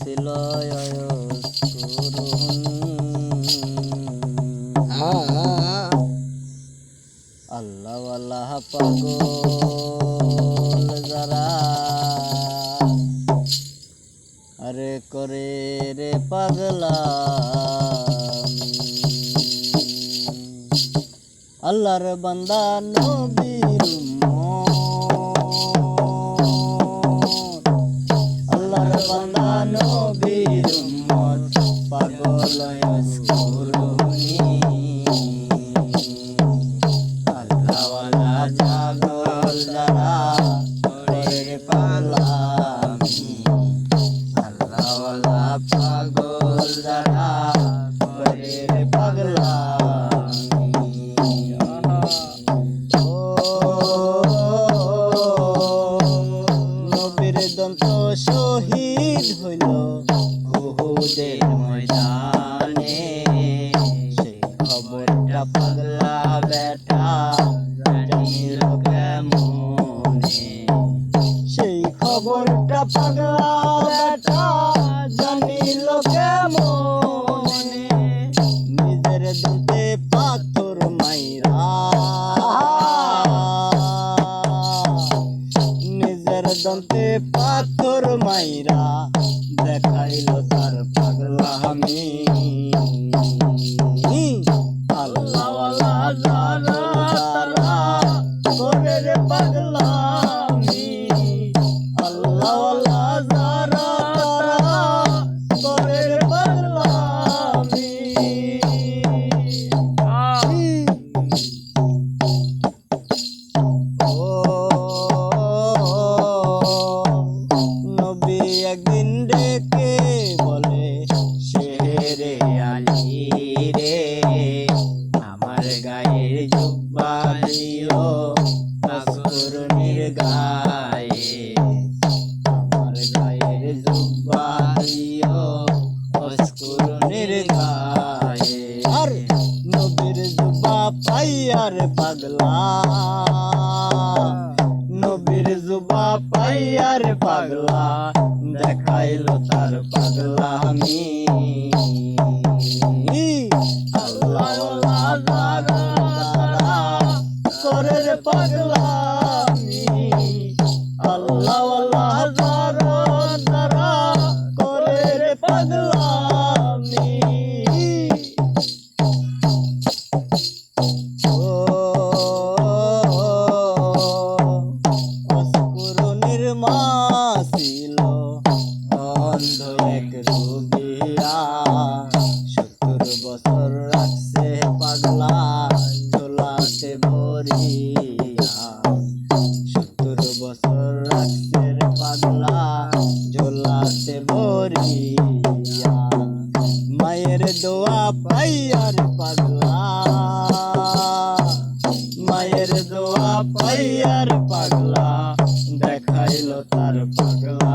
ছিল আল্লাহ আল্লাহ পাগল যারা আরে করে রে পাগলা। আল্লাহর বান্দা নবীর। আল্লাহর বান্দা নবীর উম্মত পাগল পাগল যারা করে উহুদের ময়দানে সেই খবরটা পাগলা বেটা জানিল কেমনে সেই খবরটা পাগলা বেটা জানিল কেমনে নিজের দন্তে পাথর মাইরা, নিজের দন্তে পাথর মাইরা। দেখাইল তার পাগলামি। গায়ে আমার পাগলা নবীর জুবা পাগলা দেখাইলো পাগলা আমি আল্লাহ পাগলা রুগিয়া সত্তর বছর রাখছে পাগলা ভরিয়া। সত্তর বছর রাখছে পাগলা ঝোলাতে ভরিয়া। মায়ের দোয়া পাইয়ার পাগলা, মায়ের দোয়া পাইয়ার পাগলা, দেখাইলো তার পাগলা